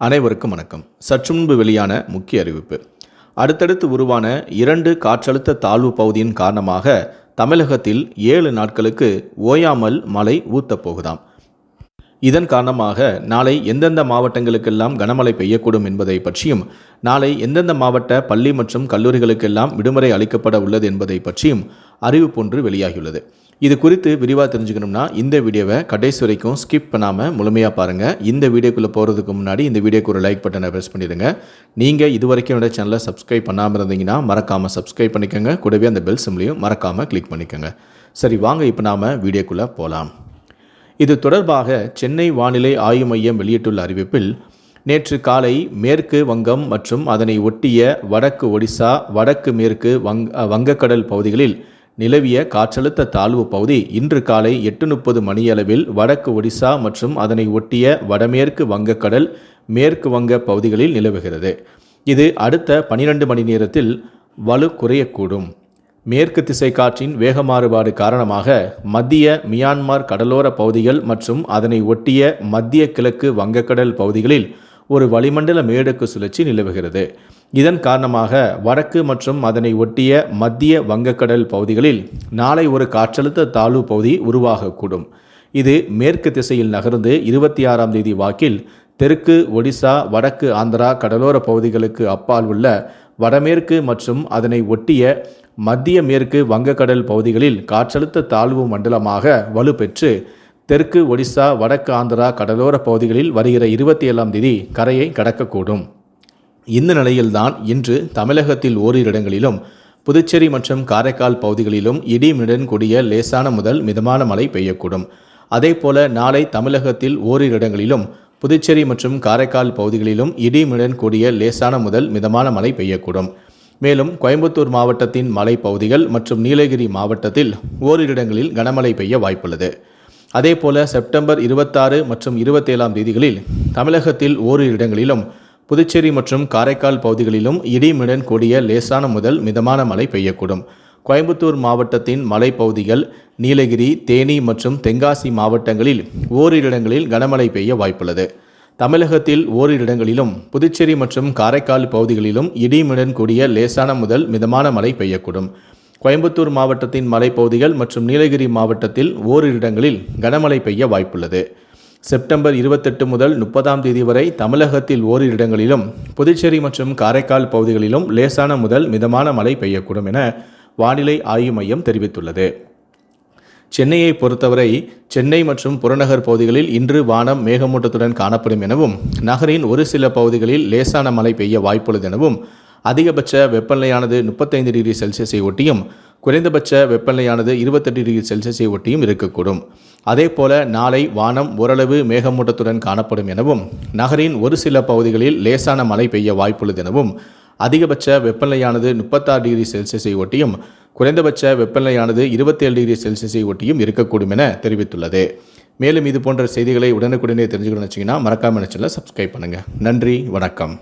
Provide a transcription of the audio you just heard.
அனைவருக்கும் வணக்கம். சற்று முன்பு வெளியான முக்கிய அறிவிப்பு. அடுத்தடுத்து உருவான இரண்டு காற்றழுத்த தாழ்வு பகுதியின் காரணமாக தமிழகத்தில் ஏழு நாட்களுக்கு ஓயாமல் மழை ஊத்தப் போகுதாம். இதன் காரணமாக நாளை எந்தெந்த மாவட்டங்களுக்கெல்லாம் கனமழை பெய்யக்கூடும் என்பதை பற்றியும் நாளை எந்தெந்த மாவட்ட பள்ளி மற்றும் கல்லூரிகளுக்கெல்லாம் விடுமுறை அளிக்கப்பட உள்ளது என்பதை பற்றியும் அறிவிப்பொன்று வெளியாகியுள்ளது. இது குறித்து விரிவாக தெரிஞ்சுக்கணும்னா இந்த வீடியோவை கடைசி வரைக்கும் ஸ்கிப் பண்ணாமல் முழுமையாக பாருங்கள் இந்த வீடியோக்குள்ளே போகிறதுக்கு முன்னாடி இந்த வீடியோக்கு ஒரு லைக் பட்டனை ப்ரெஸ் பண்ணிடுங்க. நீங்கள் இது வரைக்கும் என்னோட சேனலை சப்ஸ்கிரைப் பண்ணாமல் இருந்தீங்கன்னா மறக்காமல் சப்ஸ்கிரைப் பண்ணிக்கோங்க. கூடவே அந்த பெல் சிம்லையும் மறக்காமல் கிளிக் பண்ணிக்கோங்க. சரி வாங்க இப்போ நாம் வீடியோக்குள்ளே போகலாம் இது தொடர்பாக சென்னை வானிலை ஆய்வு மையம் வெளியிட்டுள்ள அறிவிப்பில் நேற்று காலை மேற்கு வங்கம் மற்றும் அதனை ஒட்டிய வடக்கு ஒடிசா வடக்கு மேற்கு வங் வங்கக்கடல் பகுதிகளில் நிலவிய காற்றழுத்த தாழ்வு பகுதி இன்று காலை எட்டு முப்பது மணியளவில் வடக்கு ஒடிசா மற்றும் அதனை ஒட்டிய வடமேற்கு வங்கக்கடல் மேற்கு வங்க பகுதிகளில் நிலவுகிறது. இது அடுத்த பனிரெண்டு மணி நேரத்தில் வலு குறையக்கூடும். மேற்கு திசை காற்றின் வேக மாறுபாடு காரணமாக மத்திய மியான்மர் கடலோர பகுதிகள் மற்றும் அதனை ஒட்டிய மத்திய கிழக்கு வங்கக்கடல் பகுதிகளில் ஒரு வளிமண்டல மேடுக்கு சுழற்சி நிலவுகிறது. இதன் காரணமாக வடக்கு மற்றும் அதனை ஒட்டிய மத்திய வங்கக்கடல் பகுதிகளில் நாளை ஒரு காற்றழுத்த தாழ்வு பகுதி உருவாகக்கூடும். இது மேற்கு திசையில் நகர்ந்து இருபத்தி ஆறாம் தேதி வாக்கில் தெற்கு ஒடிசா வடக்கு ஆந்திரா கடலோர பகுதிகளுக்கு அப்பால் உள்ள வடமேற்கு மற்றும் அதனை ஒட்டிய மத்திய மேற்கு வங்கக்கடல் பகுதிகளில் காற்றழுத்த தாழ்வு மண்டலமாக வலுப்பெற்று தெற்கு ஒடிசா வடக்கு ஆந்திரா கடலோர பகுதிகளில் வருகிற இருபத்தி ஏழாம் தேதி கரையை கடக்கக்கூடும். இந்த நிலையில்தான் இன்று தமிழகத்தில் ஓரிரு இடங்களிலும் புதுச்சேரி மற்றும் காரைக்கால் பகுதிகளிலும் இடிமிடன் கூடிய லேசான முதல் மிதமான மழை பெய்யக்கூடும். அதேபோல நாளை தமிழகத்தில் ஓரிரு இடங்களிலும் புதுச்சேரி மற்றும் காரைக்கால் பகுதிகளிலும் இடிமிடன் கூடிய லேசான முதல் மிதமான மழை பெய்யக்கூடும். மேலும் கோயம்புத்தூர் மாவட்டத்தின் மலைப்பகுதிகள் மற்றும் நீலகிரி மாவட்டத்தில் ஓரிரு இடங்களில் கனமழை பெய்ய வாய்ப்புள்ளது. அதேபோல செப்டம்பர் இருபத்தாறு மற்றும் இருபத்தேழாம் தேதிகளில் தமிழகத்தில் ஓரிரு இடங்களிலும் புதுச்சேரி மற்றும் காரைக்கால் பகுதிகளிலும் இடிமுடன் கூடிய லேசான முதல் மிதமான மழை பெய்யக்கூடும். கோயம்புத்தூர் மாவட்டத்தின் மலைப்பகுதிகள் நீலகிரி தேனி மற்றும் தென்காசி மாவட்டங்களில் ஓரிரு இடங்களில் கனமழை பெய்ய வாய்ப்புள்ளது. தமிழகத்தில் ஓரிரு இடங்களிலும் புதுச்சேரி மற்றும் காரைக்கால் பகுதிகளிலும் இடிமுடன் கூடிய லேசான முதல் மிதமான மழை பெய்யக்கூடும். கோயம்புத்தூர் மாவட்டத்தின் மலைப்பகுதிகள் மற்றும் நீலகிரி மாவட்டத்தில் ஓரிரு இடங்களில் கனமழை பெய்ய வாய்ப்புள்ளது. செப்டம்பர் இருபத்தெட்டு முதல் முப்பதாம் தேதி வரை தமிழகத்தில் ஓரிரு இடங்களிலும் புதுச்சேரி மற்றும் காரைக்கால் பகுதிகளிலும் லேசான முதல் மிதமான மழை பெய்யக்கூடும் என வானிலை ஆய்வு மையம் தெரிவித்துள்ளது. சென்னையை பொறுத்தவரை சென்னை மற்றும் புறநகர் பகுதிகளில் இன்று வானம் மேகமூட்டத்துடன் காணப்படும் எனவும் நகரின் ஒரு சில பகுதிகளில் லேசான மழை பெய்ய வாய்ப்புள்ளது எனவும் அதிகபட்ச வெப்பநிலையானது முப்பத்தைந்து டிகிரி செல்சியஸை ஒட்டியும் குறைந்தபட்ச வெப்பநிலையானது இருபத்தெட்டு டிகிரி செல்சியஸை ஒட்டியும் இருக்கக்கூடும். அதே போல நாளை வானம் ஓரளவு மேகமூட்டத்துடன் காணப்படும் எனவும் நகரின் ஒரு சில பகுதிகளில் லேசான மழை பெய்ய வாய்ப்புள்ளது எனவும் அதிகபட்ச வெப்பநிலையானது முப்பத்தாறு டிகிரி செல்சியஸை ஒட்டியும் குறைந்தபட்ச வெப்பநிலையானது இருபத்தேழு டிகிரி செல்சியஸை ஒட்டியும் இருக்கக்கூடும் என தெரிவித்துள்ளது. மேலும் இது போன்ற செய்திகளை உடனுக்குடனே தெரிஞ்சுக்கணும்னு வச்சிங்கன்னா மறக்காமல் நினச்சில் சப்ஸ்கிரைப் பண்ணுங்கள் நன்றி வணக்கம்.